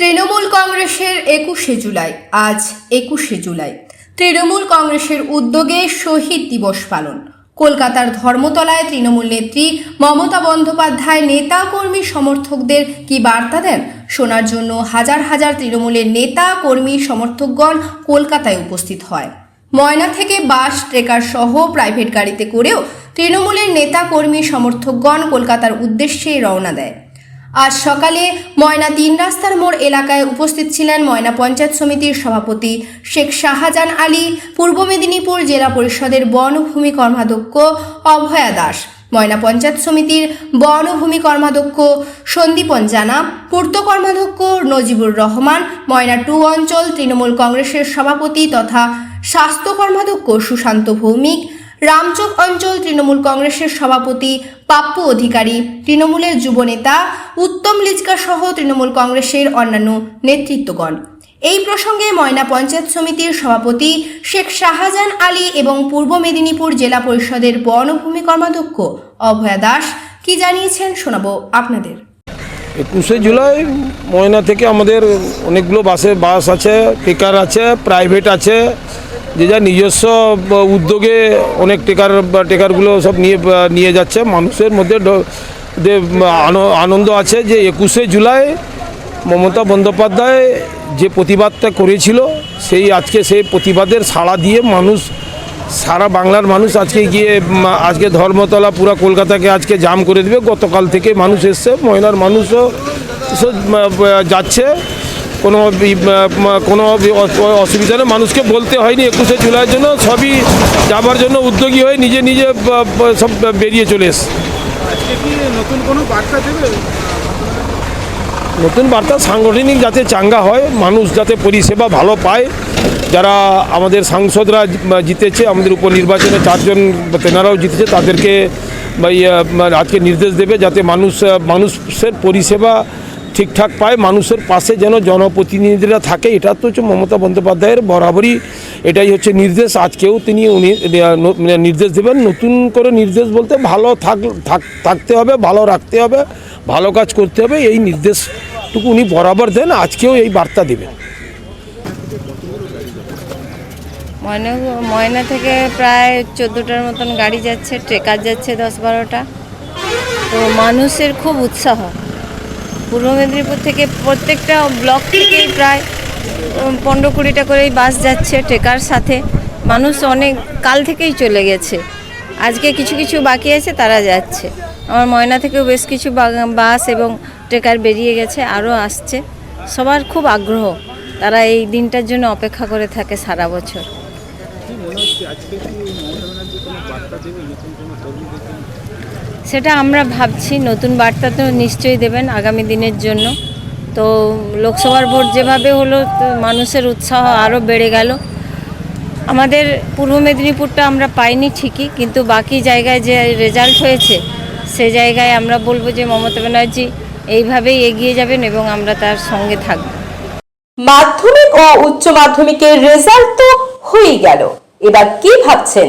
তৃণমূল কংগ্রেসের একুশে জুলাই, আজ একুশে জুলাই। তৃণমূল কংগ্রেসের উদ্যোগে শহীদ দিবস পালন। কলকাতার ধর্মতলায় তৃণমূল নেত্রী মমতা বন্দ্যোপাধ্যায় নেতা কর্মী সমর্থকদের কি বার্তা দেন? শোনার জন্য হাজার হাজার তৃণমূলের নেতা কর্মী সমর্থকগণ কলকাতায় উপস্থিত হয়। ময়না থেকে বাস, ট্রেকার সহ প্রাইভেট গাড়িতে করেও তৃণমূলের নেতা কর্মী সমর্থকগণ কলকাতার উদ্দেশ্যে রওনা দেয়। আজ সকালে ময়না তিন রাস্তার মোড় এলাকায় উপস্থিত ছিলেন ময়না পঞ্চায়েত সমিতির সভাপতি শেখ শাহজাহান আলী, পূর্ব মেদিনীপুর জেলা পরিষদের বনভূমি কর্মাধ্যক্ষ অভয়া দাস, ময়না পঞ্চায়েত সমিতির বনভূমি কর্মাধ্যক্ষ সন্দীপন জানা, পূর্ত কর্মাধ্যক্ষ নজিবুর রহমান, ময়না টু অঞ্চল তৃণমূল কংগ্রেসের সভাপতি তথা স্বাস্থ্য কর্মাধ্যক্ষ সুশান্ত ভৌমিক রামচক অঞ্চল তৃণমূল কংগ্রেসের সভাপতি, পাপ্পু অধিকারী, তৃণমূলের যুবনেতা উত্তম লিজকা সহ তৃণমূল কংগ্রেসের অন্যান্য নেতৃত্বগণ। এই প্রসঙ্গে ময়না পঞ্চায়েত সমিতির সভাপতি শেখ শাহজাহান আলী এবং পূর্ব মেদিনীপুর জেলা পরিষদের বনভূমি কর্মাধ্যক্ষ অভয়া দাস কি জানিয়েছেন শোনাবো আপনাদের। একুশে জুলাই ময়না থেকে আমাদের অনেকগুলো বাসে, বাস আছে টেকার আছে প্রাইভেট আছে যে যা নিজস্ব উদ্যোগে অনেক টেকার টেকারগুলো সব নিয়ে নিয়ে যাচ্ছে। মানুষের মধ্যে আনন্দ আছে যে একুশে জুলাই মমতা বন্দ্যোপাধ্যায় যে প্রতিবাদটা করেছিল, সেই আজকে সেই প্রতিবাদের সাড়া দিয়ে মানুষ, সারা বাংলার মানুষ আজকে গিয়ে আজকে ধর্মতলা পুরা কলকাতাকে আজকে জাম করে দেবে। গতকাল থেকে মানুষ এসছে, ময়নার মানুষও যাচ্ছে। কোনো কোনো অসুবিধা নেই। মানুষকে বলতে হয়নি একুশে জুলাইয়ের জন্য সবই যাবার জন্য উদ্যোগী হয়ে নিজে নিজে সব বেরিয়ে চলে কি নতুন কোনো বার্তা দেবে? নতুন বার্তা সাংগঠনিক যাতে চাঙ্গা হয় মানুষ যাতে পরিষেবা ভালো পায় যারা আমাদের সাংসদরা জিতেছে আমাদের উপর উপনির্বাচনে চারজন তেনারাও জিতেছে তাদেরকে আজকে নির্দেশ দেবে যাতে মানুষ মানুষের পরিষেবা ঠিকঠাক পায়, মানুষের পাশে যেন জনপ্রতিনিধিরা থাকে, এটা তো হচ্ছে মমতা বন্দ্যোপাধ্যায়ের বরাবরই এটাই হচ্ছে নির্দেশ। আজকেও তিনি উনি মানে নির্দেশ দেবেন, নতুন করে নির্দেশ বলতে ভালো থাক, থাক- থাকতে হবে, ভালো রাখতে হবে, ভালো কাজ করতে হবে, এই নির্দেশটুকু উনি বরাবর দেন আজকেও এই বার্তা দেবেন। ময়না ময়না থেকে প্রায় চোদ্দোটার মতন গাড়ি যাচ্ছে, ট্রেকার যাচ্ছে দশ বারোটা। তো মানুষের খুব উৎসাহ। পূর্ব মেদিনীপুর থেকে প্রত্যেকটা ব্লক থেকেই প্রায় পনেরো কুড়িটা করেই বাস যাচ্ছে ট্রেকার সাথে। মানুষ অনেক, কাল থেকেই চলে গেছে। আজকে কিছু কিছু বাকি আছে, তারা যাচ্ছে। আমার ময়না থেকেও বেশ কিছু বাস এবং ট্রেকার বেরিয়ে গেছে, আরও আসছে। সবার খুব আগ্রহ, তারা এই দিনটার জন্য অপেক্ষা করে থাকে সারা বছর। সেটা আমরা ভাবছি নতুন বার্তা তো নিশ্চয়ই দেবেন আগামী দিনের জন্য। তো লোকসভার ভোট যেভাবে হলো তো মানুষের উৎসাহ আরও বেড়ে গেল। আমাদের পূর্ব মেদিনীপুরটা আমরা পাইনি ঠিকই কিন্তু বাকি জায়গায় যে রেজাল্ট হয়েছে সে জায়গায় আমরা বলব যে মমতা ব্যানার্জি এইভাবেই এগিয়ে যাবেন এবং আমরা তার সঙ্গে থাকব। মাধ্যমিক ও উচ্চ মাধ্যমিকের রেজাল্ট তো হয়েই গেল। এবার কি ভাবছেন?